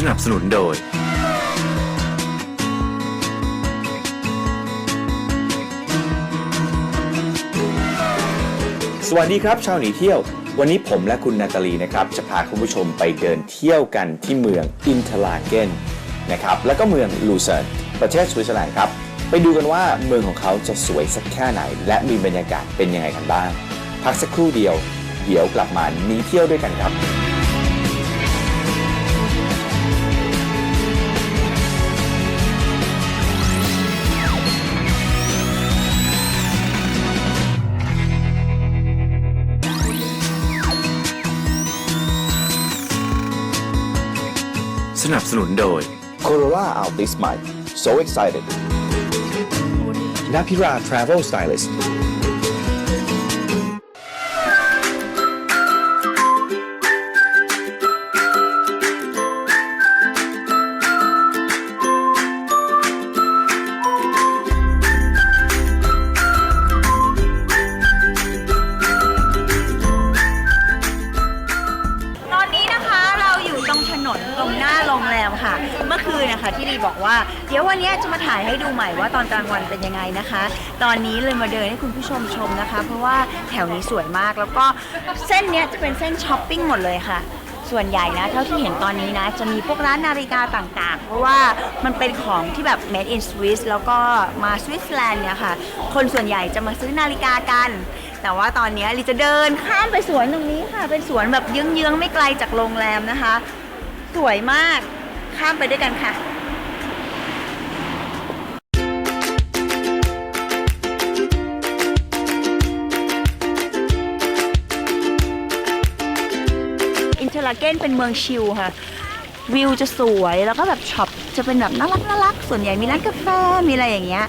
สนับสนุนโดย สวัสดีครับ ชาวหนีเที่ยว วันนี้ผมและคุณนาตาลีนะครับ จะพาคุณผู้ชมไปเดินเที่ยวกันที่เมืองอินเทอร์ลาเกนนะครับ แล้วก็เมืองลูเซิร์นประเทศสวิตเซอร์แลนด์ครับ ไปดูกันว่าเมืองของเขาจะสวยสักแค่ไหน และมีบรรยากาศเป็นยังไงกันบ้าง พักสักครู่เดียว เดี๋ยวกลับมาหนีเที่ยวด้วยกันครับ นับสนุนโดย Corolla Altis ใหม่ so excited น a p i r a Travel Stylist นนตรงหน้าโรงแรมค่ะ เมื่อคืนนะคะที่ดีบอกว่า เดี๋ยววันนี้จะมาถ่ายให้ดูใหม่ว่าตอนกลางวันเป็นยังไงนะคะ ตอนนี้เลยมาเดินให้คุณผู้ชมชมนะคะ เพราะว่าแถวนี้สวยมากแล้วก็เส้นเนี้ยจะเป็นเส้นช้อปปิ้งหมดเลยค่ะ ส่วนใหญ่นะเท่าที่เห็นตอนนี้นะ จะมีพวกร้านนาฬิกาต่างๆ เพราะว่ามันเป็นของที่แบบ made in Swiss แล้วก็มาสวิตเซอร์แลนด์เนี่ยค่ะ คนส่วนใหญ่จะมาซื้อนาฬิกากันแต่ว่าตอนนี้ลิจะเดินข้ามไปสวนตรงนี้ค่ะ เป็นสวนแบบเยื้องๆ ไม่ไกลจากโรงแรมนะคะ สวยมาก ข้ามไปด้วยกันค่ะอินเทอร์ลาเกนเป็นเมืองชิลค่ะ วิวจะสวยแล้วก็แบบช็อปจะเป็นแบบน่ารักน่ารักส่วนใหญ่มีร้านกาแฟมีอะไรอย่างเงี้ย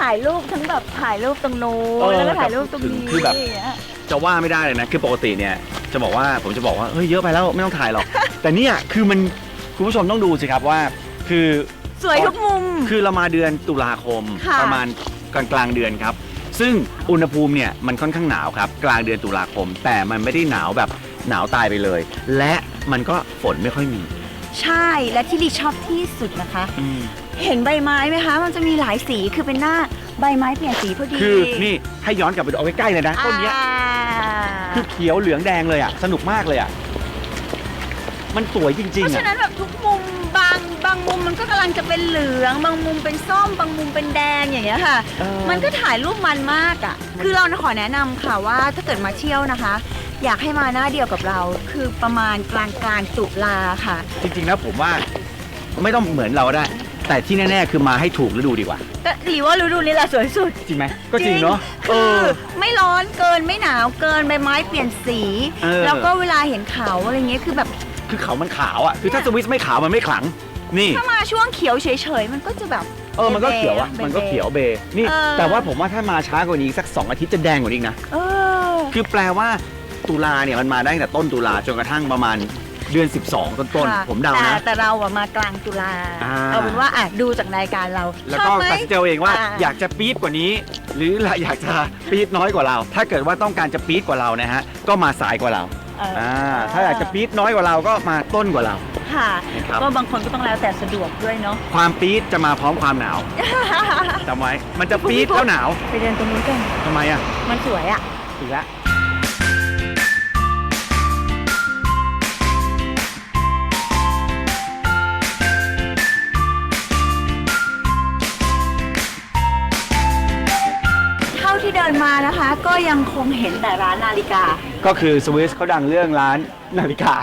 ถ่ายรูปทั้งแบบถ่ายรูปตรงนู้เอนอแล้วก็ถ่ายรูปตรงนี้คือแบบ อย่างเงี้ยจะว่าไม่ได้เลยนะ คือปกติเนี่ยจะบอกว่าผมจะบอกว่าเฮ้ยเยอะไปแล้วไม่ต้องถ่ายหรอก แต่เนี่ยคือมันคุณผู้ชมต้องดูสิครับว่า คือสวยทุกมุม คือเรามาเดือนตุลาคมค่ะ ประมาณกลางกลางๆเดือนครับ ซึ่งอุณหภูมิเนี่ยมันค่อนข้างหนาวครับ กลางเดือนตุลาคม แต่มันไม่ได้หนาวแบบหนาวตายไปเลย และมันก็ฝนไม่ค่อยมี ใช่และที่ดิชอบที่สุดนะคะเห็นใบไม้ไหมคะ มันจะมีหลายสีคือเป็นหน้าใบไม้เปลี่ยนสีพอดีคือนี่ให้ย้อนกลับไปดูเอาใกล้ๆเลยนะต้นเนี้ยอ่าคือเขียวเหลืองแดงเลยอะสนุกมากเลยอะมันสวยจริงเพราะๆฉะอะนั้นแบบทุกมุมบางบางมุมมันก็กำลังจะเป็นเหลือง บางมุมเป็นส้ม บางมุมเป็นแดงอย่างเงี้ยค่ะ เออ มันก็ถ่ายรูปมันมากอะ คือเราขอแนะนำค่ะว่าถ้าเกิดมาเที่ยวนะคะ อยากให้มาหน้าเดียวกับเรา คือประมาณกลางกลางๆตุลาค่ะ จริงๆแล้วผมว่าไม่ต้องเหมือนเราก็ได้ แต่ที่แน่ ๆ คือมาให้ถูกฤดูดีกว่าก็หรือว่าฤดูนี้แหละสวยสุด จริงไหมก็จริงเนาะเอคืออ ไม่ร้อนเกินไม่หนาวเกินใบไม้เปลี่ยนสี เออ แล้วก็เวลาเห็นเขาอะไรเงี้ยคือแบบคือเขามันขาวอะคือถ้าสวิสไม่ขาวมันไม่ขลัง นี่ ถ้ามาช่วงเขียวเฉยๆ มันก็จะแบบเออมันก็เขียวอะเบๆมันก็เขียวเบนี่ เออ แต่ว่าผมว่าถ้ามาช้ากว่านี้อีกสัก 2 อาทิตย์จะแดงกว่านี้อีกนะ เออ คือแปลว่า ตุลาเนี่ยมันมาได้ตั้งแต่ต้นตุลาจนกระทั่งประมาณเดือน 12 ต้นค่ะๆ ผมเดาแต่นะ แต่เราอะมากลางตุลาอ่า เอาเป็นว่าอะดูจากรายการเราแล้วชก็อบไหม ตัดสินใจเอาเองว่าอ่า อยากจะปี๊ดกว่านี้ หรืออยากจะปี๊ดน้อยกว่าเรา ถ้าเกิดว่าต้องการจะปี๊ดกว่าเรานะฮะก็มาสายกว่าเราเออออ่าถ้าอยากจะปี๊ดน้อยกว่าเราก็มาต้นกว่าเราค่ะ นะครับ ก็บางคนก็ต้องแล้วแต่สะดวกด้วยเนาะ ความปี๊ดจะมาพร้อมความหนาวจำไว้มันจะปี๊ดแล้วหนาวไปเดินตรงนู้นกันทำไมอะมันสวยอะอีกแล้ว ก็ยังคงเห็นแต่ร้านนาฬิกา ก็คือสวิสเขาดังเรื่องร้านนาฬิกา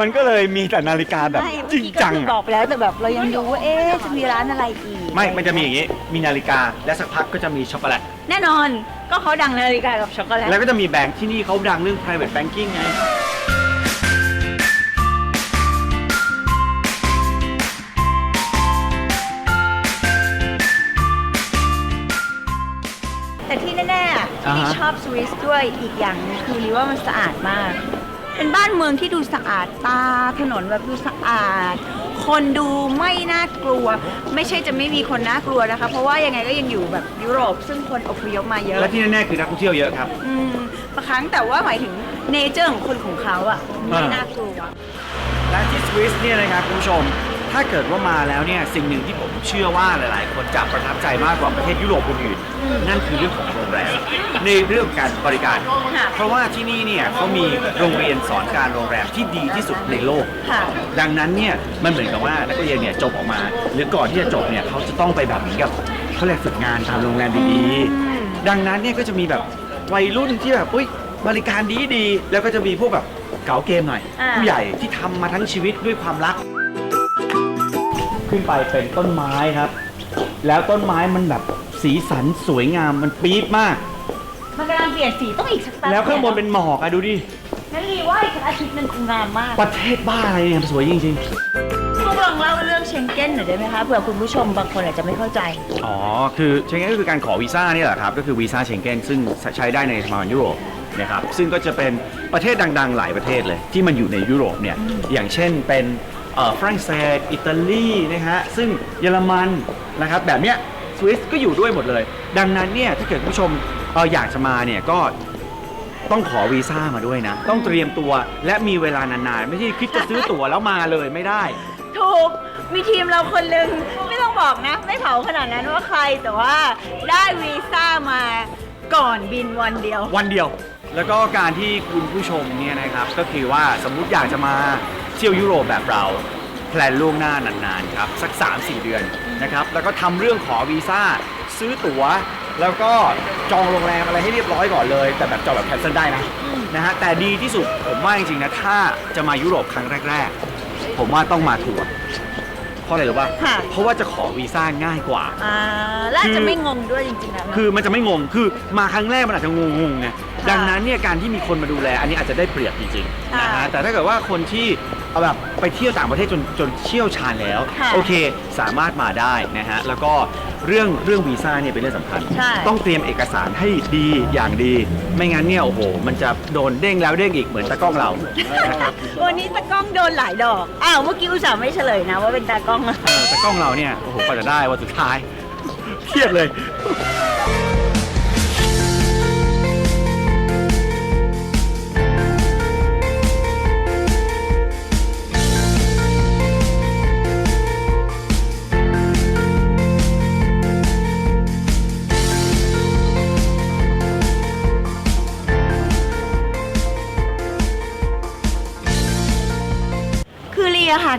มันก็เลยมีแต่นาฬิกาแบบ ไม่จริงจังเมื่อกี้ก็คือบอะอกไปแล้วแต่แบบเรายังดูว่าเอ๊ะจะมีร้านอะไรอีก ไม่ มันจะมีอย่างนี้ มีนาฬิกา และสักพักก็จะมีช็อกโกแลต แน่นอนก็เขาดังนาฬิกากับช็อกโกแลต แล้วก็จะมีแบงค์ที่นี่เขาดังเรื่อง private banking ไง ชอบสวิสด้วยอีกอย่างหนึงคือรีว่ามันสะอาดมาก เป็นบ้านเมืองที่ดูสะอาดตาถนนแบบดูสะอาด คนดูไม่น่ากลัว ไม่ใช่จะไม่มีคนน่ากลัวนะคะ เพราะว่ายังไงก็ยังอยู่แบบยุโรป ซึ่งคนอพยพมาเยอะและที่แน่ๆคือนักท่องเที่ยวเยอะครับ อืมบางครั้งแต่ว่าหมายถึงเนเจอร์ของคนของเขาอะไม่อ่าน่ากลัว และที่สวิสเนี่ยนะครับคุณผู้ชม ถ้าเกิดว่ามาแล้วเนี่ยสิ่งหนึ่งที่ผมเชื่อว่าหลายๆ คนจะประทับใจมากกว่าประเทศยุโรปอื่นๆนั่นคือเรื่องของโรงแรมในเรื่องของการบริการค่ะเพราะว่าที่นี่เนี่ยเขามีโรงเรียนสอนการโรงแรมที่ดีที่สุดในโลกค่ะดังนั้นเนี่ยมันเหมือนกับว่านักเรียนเนี่ยจบออกมา หรือก่อนที่จะจบเนี่ยเขาจะต้องไปแบบเหมือนกับเขาเรียกฝึกงานตามโรงแรมดีๆดังนั้นเนี่ยก็จะมีแบบวัยรุ่นที่แบบอุ้ยบริการดีดีๆแล้วก็จะมีพวกแบบเก๋าเกมหน่อยอ่าผู้ใหญ่ที่ทำมาทั้งชีวิตด้วยความรัก ขึ้นไปเป็นต้นไม้ครับ แล้วต้นไม้มันแบบสีสันสวยงามมันปี๊ดมาก มันกำลังเปลี่ยนสีต้องอีกสักแป๊บแล้วข้างบนเป็นหมอกอะดูดินั่นรีว่าอีกอาทิตย์หนึงคงงามมากประเทศบ้าอะไรเนี่ยสวยจริงพวกลองเล่าเรื่องเชงเก้นหน่อยได้ไหมคะเผื่อคุณผู้ชมบางคนอาจจะไม่เข้าใจๆอ๋อ คือเชงเก้นก็คือการขอวีซ่านี่แหละครับ ก็คือวีซ่าเชงเก้นซึ่งใช้ได้ในสมาคมยุโรปนะครับ ซึ่งก็จะเป็นประเทศดังๆ หลายประเทศเลย ที่มันอยู่ในยุโรปเนี่ย อย่างเช่นเป็นเอ่อ ฝรั่งเศสอิตาลีนะฮะซึ่งเยอรมันนะครับแบบเนี้ยสวิสก็อยู่ด้วยหมดเลย ดังนั้นเนี่ยถ้าเกิดคุณผู้ชมเอ่ออยากจะมาเนี่ยก็ต้องขอวีซ่ามาด้วยนะ ต้องเตรียมตัวและมีเวลานานๆ ไม่ใช่คิดจะซื้อตั๋วแล้วมาเลยไม่ได้ ถูก มีทีมเราคนหนึ่งไม่ต้องบอกนะ ไม่เผาขนาดนั้นว่าใครแต่ว่าได้วีซ่ามาก่อนบินวันเดียว วันเดียว แล้วก็การที่คุณผู้ชมเนี่ยนะครับ ก็คือว่าสมมุติอยากจะมา เที่ยวยุโรปแบบเราแพลนล่วงหน้านานๆครับสัก 3-4 เดือนนะครับแล้วก็ทำเรื่องขอวีซ่าซื้อตั๋ว แล้วก็จองโรงแรมอะไรให้เรียบร้อยก่อนเลย แต่แบบจองแบบแคนเซิลได้นะนะฮะแต่ดีที่สุดผมว่าจริงๆนะถ้าจะมายุโรปครั้งแรก ๆ ผมว่าต้องมาทัวร์เพราะอะไรรู้ป่ะค่ะ เพราะว่าจะขอวีซ่าง่ายกว่า อ่าและคือจะไม่งงด้วยจริงๆนะ คือมันจะไม่งง คือมาครั้งแรกมันอาจจะงงๆไง ค่ะดังนั้นเนี่ยการที่มีคนมาดูแล อันนี้อาจจะได้เปรียบจริงๆค่ะนะฮะแต่ถ้าเกิดว่าคนที่เอาแบบไปเที่ยวต่างประเทศจนจนเชี่ยวชาญแล้วค่ะโอเคสามารถมาได้นะฮะแล้วก็เรื่องเรื่องวีซ่าเนี่ยเป็นเรื่องสำคัญ ใช่ ต้องเตรียมเอกสารให้ดีอย่างดี ไม่งั้นเนี่ยโอ้โห มันจะโดนเด้งแล้วเด้งอีกเหมือนตะกล้องเรานะครับ วันนี้ตากล้องโดนหลายดอก อ้าว เมื่อกี้อุตส่าห์ไม่เฉลยนะว่าเป็นตากล้องอะเออตะกล้องเราเนี่ย โอ้โหกว่าจะได้วันสุดท้าย เครียดเลย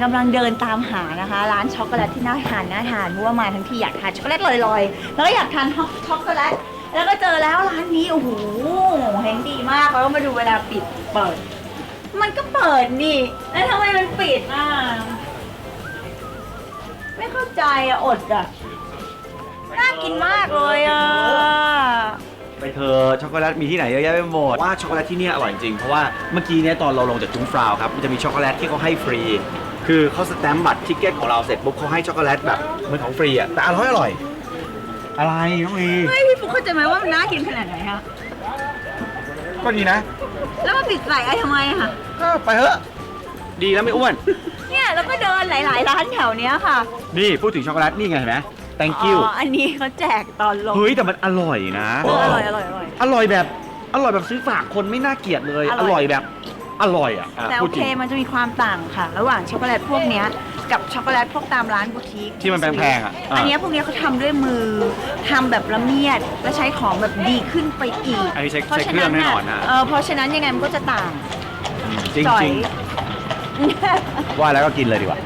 คือลีอะค่ะกำลังเดินตามหานะคะ ร้านช็อกโกแลตที่น่าทานน่าทานเพราะว่ามาทั้งทีอยากทานช็อกโกแลตลอยๆ แล้วก็อยากทานช็อกโกแลตแล้วก็เจอแล้วร้านนี้โอ้โหเฮงดีมากแล้วก็มาดูเวลาปิดเปิด มันก็เปิดนี่แล้วทำไมมันปิดอะไม่เข้าใจอะอดอะน่ากินมากเลยอะ ไปเธอะช็อกโกแลตมีที่ไหนเยอะแยะไปหมดว่าช็อกโกแลตที่เนี่ยอร่อยจริงเพราะว่าเมื่อกี้เนี่ยตอนเราลงจากจุ้งฟราวครับมันจะมีช็อกโกแลตที่เขาให้ฟรี คือเขาสแตมป์บัตรทิกเก็ตของเราเสร็จปุ๊บเขาให้ช็อกโกแลตแบบเหมือนของฟรีอะแต่อร่อยอร่อย อะไรน้องเอเฮ้ยพี่ฟุกเข้าใจไหมว่ามันน่ากินขนาดไหนอะก็ดีนะแล้วมันปิดใส่ไอ้ทำไมอะก็ไปเถอะดีแล้วไม่อ้วน เนี่ยแล้วก็เดินหลาย ๆ ร้านแถวเนี้ยค่ะ นี่พูดถึงช็อกโกแลตนี่ไงเห็นไหม thank you อ๋อ อันนี้เขาแจกตอนลงเฮ้ยแต่มันอร่อยนะ เอออร่อยอร่อยอร่อย อร่อยแบบ อร่อยแบบซื้อฝากคนไม่น่าเกลียดเลย ออร่อย ร่อยแบบ อร่อยอะอะแต่โอพูดจเคริง มันจะมีความต่างค่ะ ระหว่างช็อกโกแลตพวกเนี้ยกับช็อกโกแลตพวกตามร้านบูติกที่มันแพงๆอะอะอันเนี้ยพวกเนี้ยเขาทำด้วยมือทำแบบละเมียดและใช้ของแบบดีขึ้นไปอีกอันนี้ใช้พราะใช้ฉะเครื่องแน่นอนนะ เออเพราะฉะนั้นยังไงมันก็จะต่างจริงจ่อยจริงว่าแล้วก็กินเลยดีกว่า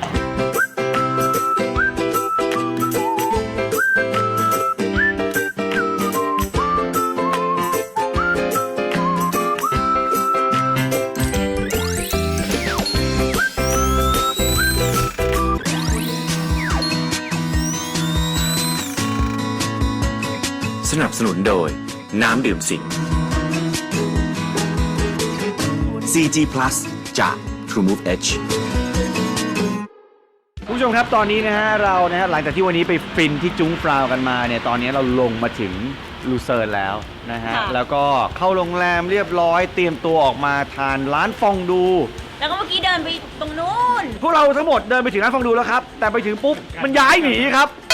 สนับสนุนโดย น้ำดื่มสิง CG Plus จาก TrueMove Edge คุณผู้ชมครับตอนนี้นะฮะเรานะฮะหลังจากที่วันนี้ไปฟินที่จุ้งฟราวกันมาเนี่ยตอนนี้เราลงมาถึงลูเซิร์นแล้วนะฮะค่ะ แล้วก็เข้าโรงแรมเรียบร้อยเตรียมตัวออกมาทานร้านฟองดู แล้วก็เมื่อกี้เดินไปตรงนู้น พวกเราทั้งหมดเดินไปถึงร้านฟองดูแล้วครับ แต่ไปถึงปุ๊บมันย้ายหนีครับค่ะ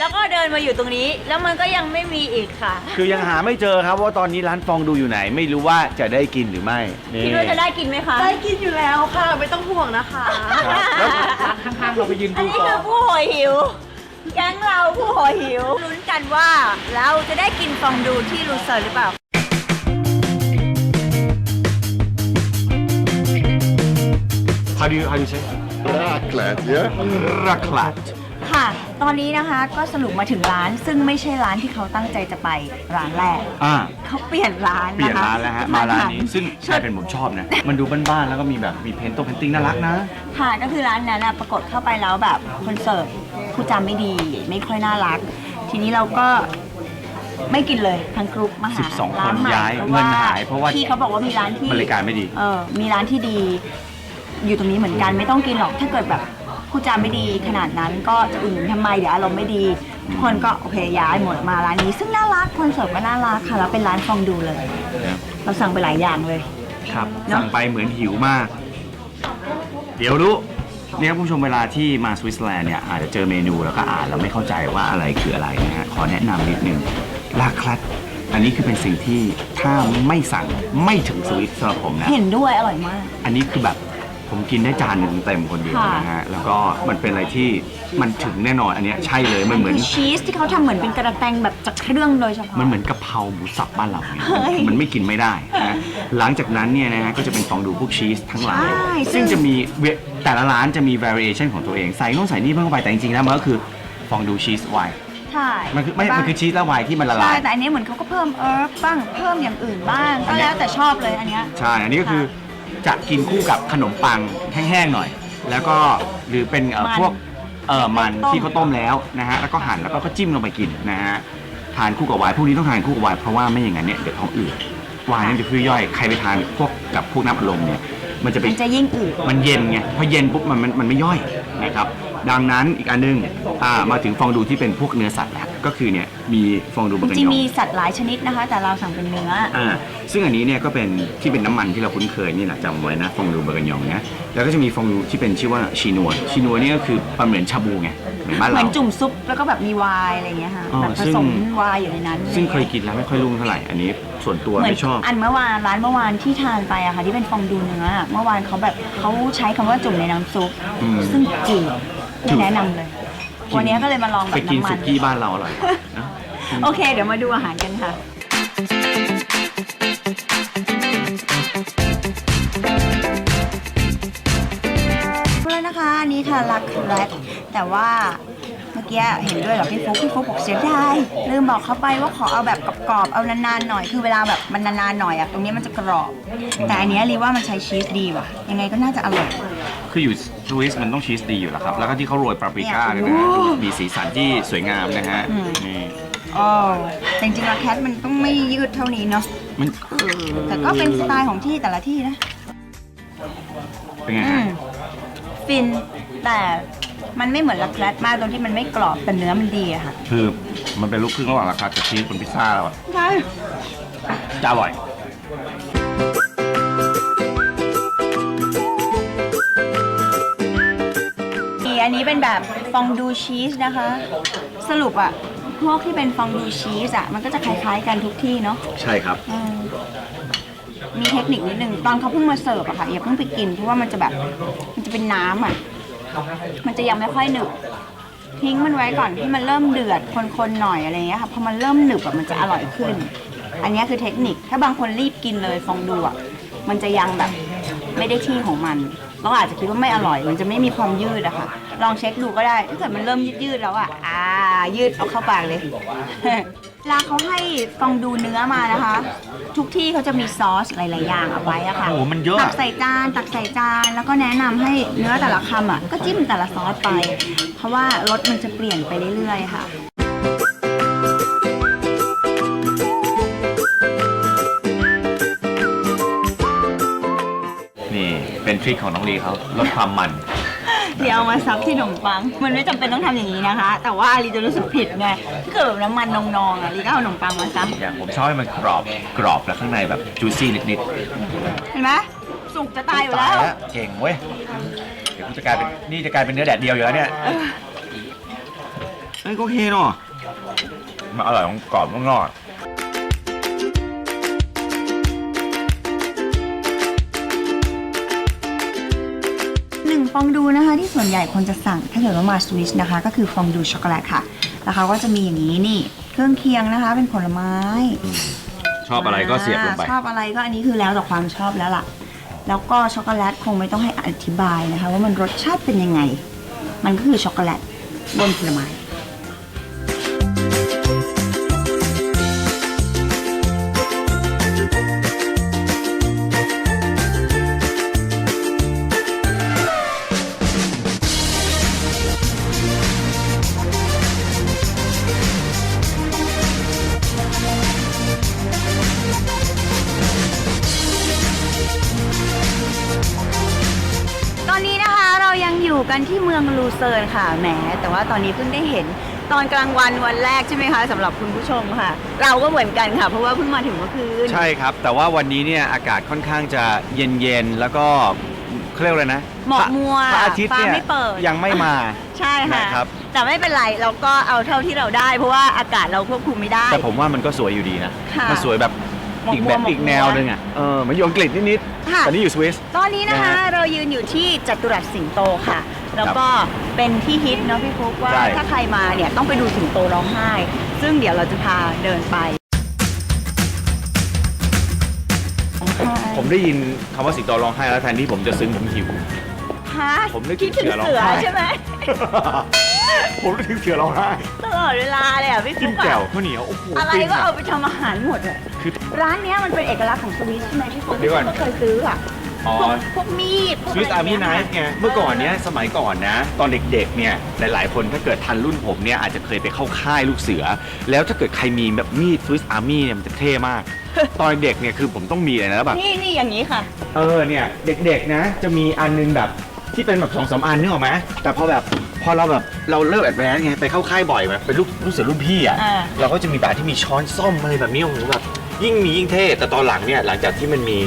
แล้วก็เดินมาอยู่ตรงนี้ แล้วมันก็ยังไม่มีอีกค่ะ คือยังหาไม่เจอครับว่าตอนนี้ร้านฟองดูอยู่ไหน ไม่รู้ว่าจะได้กินหรือไม่นี่คิดว่าจะได้กินไหมคะ ได้กินอยู่แล้วค่ะ ไม่ต้องห่วงนะคะแล้วข้างๆเราไปยืนอันดูนี้ก่อคือนผู้โหยหิว แก๊งเราผู้โหยหิวลุ้นกันว่าเราจะได้กินฟองดูที่ลูเซอร์หรือเปล่า How do you how do you say Raclette, yeah? รักหลัดค่ะ ตอนนี้นะคะก็สรุปมาถึงร้าน ซึ่งไม่ใช่ร้านที่เขาตั้งใจจะไปร้านแรก อ่า เขาเปลี่ยนร้านเปลี่ยนนะคะร้านแล้วฮะ มาร้านนี้ ซึ่งใช่เป็นผมชอบนะ มันดูบ้านๆ แล้วก็มีแบบมีเพนต์ตเพนติ้งน่ารักนะ ค่ะก็คือร้านนั้นนะปรากฏเข้าไปแล้วแบบคนเสิร์ฟผู้จำไม่ดี ไม่ค่อยน่ารัก ทีนี้เราก็ไม่กินเลยทั้งกรุ๊ปมาหา12ร้านใหม่คนย้ายพระเงินหายเพราะว่าพี่เขาบอกว่ามีร้านที่บริการไม่ดี เออมีร้านที่ดี อยู่ตรงนี้เหมือนกันไม่ต้องกินหรอกถ้าเกิดแบบ ผู้จำไม่ดีขนาดนั้นก็จะอุ่นนทำไมเดี๋ยวอารมณ์ไม่ดีทุกคนก็โอเคย้ายหมดมาร้านนี้ ซึ่งน่ารักคนเสิร์ฟก็น่ารักค่ะแล้วเป็นร้านฟองดูเลยเราสั่งไปหลายอย่างเลย ครับ เนอะ สั่งไปเหมือนหิวมาก เดี๋ยวรู้เนี่ยคุณผู้ชมเวลาที่มาสวิตเซอร์แลนด์เนี่ยอาจจะเจอเมนูแล้วก็อ่านแล้วไม่เข้าใจว่าอะไรคืออะไรนะฮะขอแนะนำนิดนึงลาคลัด อันนี้คือเป็นสิ่งที่ถ้าไม่สั่งไม่ถึงสวิตสำหรับผมนะ เห็นด้วยอร่อยมาก อันนี้คือแบบ ผมกินได้จานหนึ่งเต็มคนเดียวค่ะ นะฮะแล้วก็มันเป็นอะไรที่มันถึงแน่นอนอันเนี้ยใช่เลยมันเหมือน คือชีสที่เขาทำเหมือนเป็นกระแตงแบบจากเครื่องโดยเฉพาะ มันเหมือนกะเพราหมูสับบ้านเราเนี่ยเฮ้ยมันไม่กินไม่ได้นะหลังจากนั้นเนี่ยนะฮะก็จะเป็นฟองดูพวกชีสทั้งหลาย ใช่ซึ่ซึ่งงจะมีเวแต่ละร้านจะมี variation ของตัวเอง ใส่นู่นใส่นี่เพิ่มเข้าไปแต่จริงๆแล้วมันก็คือฟองดูชีสไวน์ใช่มันคือไม่ มันคือชีสและไวน์ที่มันละใช่ลายแต่อันนี้เหมือนเขาก็เพิ่มเอิร์ฟบ้างเพิ่มอย่างอื่นบ้าง ก็แล้วแต่ชอบเลยอันเนี้ย ใช่ อันนี้ก็คือ จะกินคู่กับขนมปังแห้งๆหน่อย แล้วก็หรือเป็นเอ่อมัน พวกเอ่อมันต้มที่เขาต้มแล้วนะฮะแล้วก็หั่นแล้วก็จิ้มลงไปกินนะฮะทานคู่กับไวน์พวกนี้ต้องทานคู่กับไวน์เพราะว่าไม่อย่างนั้นเนี่ยเดี๋ยวท้องอืดไวน์นั่นจะคือย่อยใครไปทานพวกกับพวกน้ำอัดลมเนี่ยมันจะไป มันจะยิ่งอืด มันเย็นไงพอเย็นปุ๊บมันมันมันไม่ย่อยนะครับ ดังนั้นอีกอันหนึงอ่ามาถึงฟองดูที่เป็นพวกเนื้อสัตว์แล้ว ก็คือเนี่ยมีฟองดูจบะกะริงยอๆมีงสัตว์หลายชนิดนะคะ แต่เราสั่งเป็นเนื้อ อ่าซึ่งอันนี้เนี่ยก็เป็นที่เป็นน้ำมันที่เราคุ้นเคยนี่แหละจำไว้นะฟองดูบะกะยองนะแล้วก็จะมีฟองดูที่เป็นชื่อว่าชีนัวชีนัวนี่ก็คือมันเหมือนชาบูไงเหมือนบ้านเหมืเรา อนจุ่มซุปแล้วก็แบบมีไวน์อะไรอย่างเงี้ยค่ะอ๋อแบบผซึ่ง สมไวน์อยู่ในนั้นซึ่งเคยกินแล้วไม่ค่อยรุ่งเท่าไหร่อันนี้ส่วนตัวเหมือนไม่ชอบ อันเมื่อวานร้านเมื่อวานที่ทานไปอะค่ะ ที่เป็นฟองดูเนื้อเมื่อวานเขาแบบเขาใช้คำว่าจุ่มในน้ำซุป อืมซึ่งจืดจืดไม่แนะนำเลย วันนี้ก็เลยมาลองแบไปบกินน้ำมัสุน กี้บ้านเราอร่อยนะ โอเค เดี๋ยวมาดูอาหารกันค่ะพูดแล้วนะคะอันนี้ค่ะลักแรกแต่ว่าเมื่อกี้เห็นด้วยกับพี่ฟุ๊กพี่ฟุ๊กบอกเสียดายลืมบอกเขาไปว่าขอเอาแบบกรอบๆเอานานๆหน่อยคือเวลาแบบมันนานๆหน่อยอะตรงนี้มันจะกรอบ แต่อันเนี้ยรีว่ามันใช้ชีสดีว่ะ ยังไงก็น่าจะอร่อย คืออยู่สวิสมันต้องชีสดีอยู่แล้วครับ แล้วก็ที่เขาโรยปาปริก้าด้วยนะฮะโอ้มีสีสันที่สวยงามนะฮะอืมนี่อ๋อแต่จริงๆแล้วแคทมันต้องไม่ยืดเท่านี้เนาะมันแต่ก็เป็นสไตล์ของที่แต่ละที่นะเป็นไงอืฮะมฟินแต่มันไม่เหมือนลักแรดมากตรงที่มันไม่กรอบแต่เนื้อมันดีอะค่ะคือมันเป็นลูกครึ่งระหว่างราคากับชีสบนพิซซ่าแล้วอะใช่จะอร่อย นนี้เป็นแบบฟองดูชีสนะคะ สรุปอะพวกที่เป็นฟองดูชีสอะมันก็จะคล้ายๆกันทุกที่เนาะใช่ครับ อืมมีเทคนิคนิดนึงตอนเขาเพิ่งมาเสิร์ฟอะค่ะอย่าเพิ่งไปกินเพราะว่ามันจะแบบมันจะเป็นน้ำอะมันจะยังไม่ค่อยหนึบทิ้งมันไว้ก่อนที่มันเริ่มเดือดคนๆหน่อยอะไรเงี้ยค่ะพอมันเริ่มหนึบอะมันจะอร่อยขึ้น อันนี้คือเทคนิคถ้าบางคนรีบกินเลยฟองดูอะมันจะยังแบบไม่ได้ที่ของมัน เราอาจจะคิดว่าไม่อร่อย มันจะไม่มีความยืดอะค่ะ ลองเช็คดูก็ได้ถ้าเกิดมันเริ่มยืดๆแล้วอะอ่า ยืดเอาเข้าปากเลยเวลาเขาให้ฟองดูเนื้อมานะคะ ทุกที่เขาจะมีซอสหลาย ๆ อย่างเอาไว้อะค่ะโอ้โหมันเยอะอะ ตักใส่จานตักใส่จาน แล้วก็แนะนำให้เนื้อแต่ละคำอะก็จิ้มแต่ละซอสไป เพราะว่ารสมันจะเปลี่ยนไปเรื่อย ๆ ค่ะ ริคของน้องลีเขาลดความมัน เดี๋ยวเอามาซับที่ขนมปัง มันไม่จำเป็นต้องทำอย่างนี้นะคะ แต่ว่าอาลีจะรู้สึกผิดไงถ้าเกิดแบบน้ำมันนองๆอะลีก็เอาขนมปังมาซับอย่างผมชอบให้มันกรอบกรอบแล้วข้างในแบบจูซี่นิดเห็นไหมสุกจะตายอยู่ๆแล้วเก่งเว้ยเดี๋ยวกูจะกลายเป็นนี่จะกลายเป็นเนื้อแดดเดียวอยู่แล้วเนี่ยเฮ้ยก็โอเคเนาะมันอร่อยของกรอบข้างนอก ฟองดูนะคะที่ส่วนใหญ่คนจะสั่งถ้าเกิดว่ามาสวิสนะคะ ก็คือฟองดูช็อกโกแลตค่ะ แล้วเขาก็จะมีอย่างนี้นี่ เครื่องเคียงนะคะ เป็นผลไม้ชอบอะไรก็เสียบลงไป ชอบอะไรก็อันนี้คือแล้วแต่ความชอบแล้วล่ะ แล้วก็ช็อกโกแลตคงไม่ต้องให้อธิบายนะคะ ว่ามันรสชาติเป็นยังไง มันก็คือช็อกโกแลตบนผลไม้ เมืองลูเซิร์นค่ะแหมแต่ว่าตอนนี้เพิ่งได้เห็นตอนกลางวันวันแรกใช่ไหมคะสำหรับคุณผู้ชมค่ะ เราก็เหมือนกันค่ะ เพราะว่าเพิ่งมาถึงเมื่อคืน ใช่ครับ แต่ว่าวันนี้เนี่ยอากาศค่อนข้างจะเย็นๆ แล้วก็เขาเรียกว่าอะไรนะหมอกมัวพระอาทิตย์เนี่ยฟ้าไม่เปิดยังไม่มา ใช่ค่ะนะครับ แต่ไม่เป็นไรเราก็เอาเท่าที่เราได้ เพราะว่าอากาศเราควบคุมไม่ได้ แต่ผมว่ามันก็สวยอยู่ดีนะค่ะมันสวยแบบหมอกอีกแบบมัวอีกแนวหนึงอะเออมันอยู่อังกฤษนิดค่ะๆแต่นี่อยู่สวิสตอนนี้นะคะนะฮะเรายืนอยู่ที่จัตุรัสสิงโตค่ะ แล้วก็เป็นที่ฮิตเนาะพี่ฟุกว่า ใช่ ถ้าใครมาเนี่ยต้องไปดูสิงโตร้องไห้ ซึ่งเดี๋ยวเราจะพาเดินไปร้องไห้ผมได้ยินคำว่าสิงโตร้องไห้แล้วแทนที่ผมจะซึ้งผมหิว ฮะผมนึกคิดถึงถึงเสืเสืออร้องไห้ ใช่ไหมผมนึกถึงเสือร้องไห้ตลอดเวลาเลยอะพี่กิฟุนกแจ่วอะข้าวเหนียวโอ้โหอะไรฟินก็อะ เอาไปทำอาหารหมดอะคือร้านเนี้ยมันเป็นเอกลักษณ์ของสวิสใช่ไหมพี่ฟุกเดี๋ยวก่อน ที่เคยซื้ออะ อ๋อ พวกพวกมีดพวกสวิสอาร์มี่ไนะฟ์ไงเมื่อก่อนเนี้ยสมัยก่อนนะ ตอนเด็กๆเนี่ยหลายๆคนถ้าเกิดทันรุ่นผมเนี่ยอาจจะเคยไปเข้าค่ายลูกเสือ แล้วถ้าเกิดใครมีแบบมีดสวิสอาร์มี่เนี่ยมันจะเท่มาก ตอนเด็กเนี่ยคือผมต้องมีเลยนะแล้วแบบ นี่นี่อย่างนี้ค่ะ เออเนี่ยเด็กๆนะ จะมีอันนึงแบบที่เป็นแบบสองสามอันนึกออกไหมแต่พอแบบพอเราแบบเราเลิกแอดแวนซ์ไงไปเข้าค่ายบ่อยแบบเป็นลูกลูกเสือรุ่นพี่อะอ่า เราก็จะมีแบบที่มีช้อนส้อมอะไรแบบนี้โอ้โหแบบยิ่งมียิ่งเท่แต่ตอนหลังเนี่ยหลังจากที่มันมี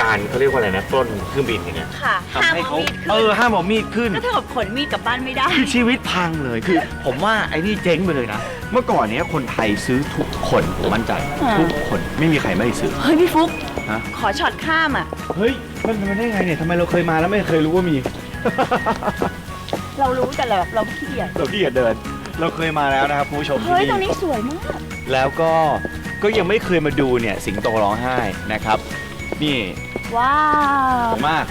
การเขาเรียกว่าอะไรนะปล้นเครื่องบินอย่างเงี้ยค่ะทำให้เขามีดเออห้ามเอามีดขึ้น ก็เท่ากับขนมีดกลับบ้านไม่ได้คือชีวิตพังเลยคือ ผมว่าไอ้นี่เจ๊งไปเลยนะ เมื่อก่อนเนี้ยคนไทยซื้อทุกคนผมมั่นใจ อ่า ทุกคนไม่มีใครไม่ซื้อ เฮ้ยพี่ฟุกฮะ ขอช็อตข้ามอะ เฮ้ย มันมันได้ไงเนี่ยทำไมเราเคยมาแล้วไม่เคยรู้ว่ามี เรารู้แต่แบบเราขี้เกียจเราที่จะเดิน เราเคยมาแล้วนะครับคุณผู้ชมเฮ้ยที่ตรงนี้สวยมาก แล้วก็ก็ยังไม่เคยมาดูเนี่ยสิงโตร้องไห้นะครับ นี่ว้าวสวยมาก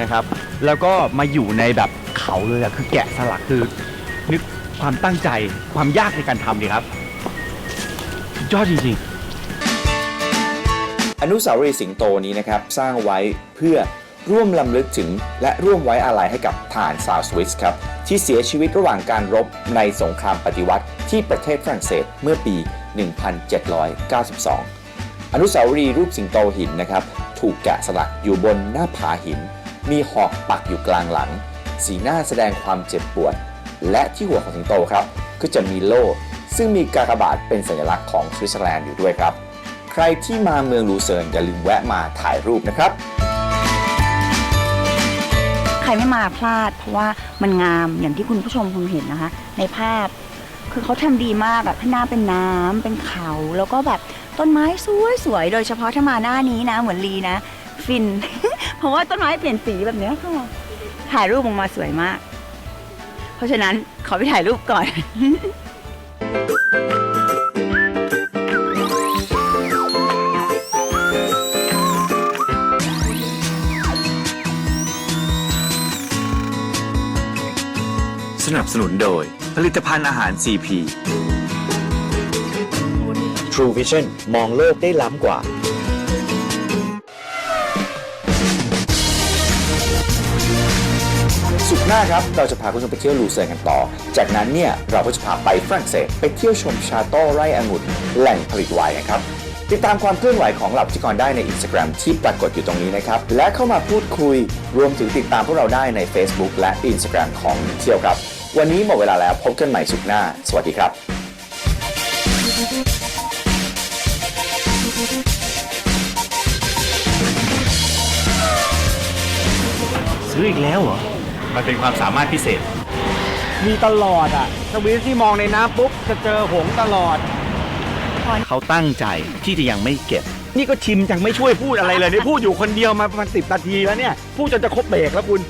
นะครับ แล้วก็มาอยู่ในแบบเขาเลยอะคือแกะสลักคือนึกความตั้งใจความยากในการทำดีครับสุดยอดจริงอนุสาวรีย์สิงโตนี้นะครับ สร้างไว้เพื่อร่วมลำลึกถึงและร่วมไว้อาลัยให้กับทหารชาวสวิสครับ ที่เสียชีวิตระหว่างการรบในสงครามปฏิวัติที่ประเทศฝรั่งเศสเมื่อปี 1792 อนุสาวรีย์รูปสิงโตหินนะครับ ถูกแกะสลักอยู่บนหน้าผาหิน มีหอกปักอยู่กลางหลัง สีหน้าแสดงความเจ็บปวด และที่หัวของสิงโตครับ ก็จะมีโล่ ซึ่งมีกากบาทเป็นสัญลักษณ์ของสวิตเซอร์แลนด์อยู่ด้วยครับ ใครที่มาเมืองลูเซิร์นอย่าลืมแวะมาถ่ายรูปนะครับ ใครไม่มาพลาด เพราะว่ามันงามอย่างที่คุณผู้ชมคงเห็นนะคะ ในภาพคือเขาทำดีมากแบบข้างหน้าเป็นน้ำเป็นเขาแล้วก็แบบ ต้นไม้สวยๆโดยเฉพาะถ้ามาหน้านี้นะ เหมือนลีนะ ฟิน เพราะว่าต้นไม้เปลี่ยนสีแบบเนี้ยค่ะถ่ายรูปออกมาสวยมาก เพราะฉะนั้นขอไปถ่ายรูปก่อนสนับสนุนโดยผลิตภัณฑ์อาหาร CP True Vision มองโลกได้ล้ำกว่า สุดหน้าครับ เราจะพาคุณผู้ชมไปเที่ยวลูเซิร์นกันต่อ จากนั้นเนี่ย เราก็จะพาไปฝรั่งเศส ไปเที่ยวชมชาโต้ไร่องุ่นแหล่งผลิตไวน์กันครับ ติดตามความเคลื่อนไหวของเหลับจิกรได้ใน Instagram ที่ปรากฏอยู่ตรงนี้นะครับ และเข้ามาพูดคุย รวมถึงติดตามพวกเราได้ใน Facebook และ Instagram ของเที่ยวครับ วันนี้หมดเวลาแล้วพบกันใหม่สุขหน้า สวัสดีครับ ซื้ออีกแล้วเหรอ มันเป็นความสามารถพิเศษ มีตลอดอะสวิสที่มองในน้ำปุ๊บจะเจอหงส์ตลอด เขาตั้งใจที่จะยังไม่เก็บ นี่ก็ชิมจังไม่ช่วยพูดอะไรเลยนี่พูดอยู่คนเดียวมาประมาณสิบนาทีแล้วเนี่ย พูดจนจะครบเบรกแล้วคุณ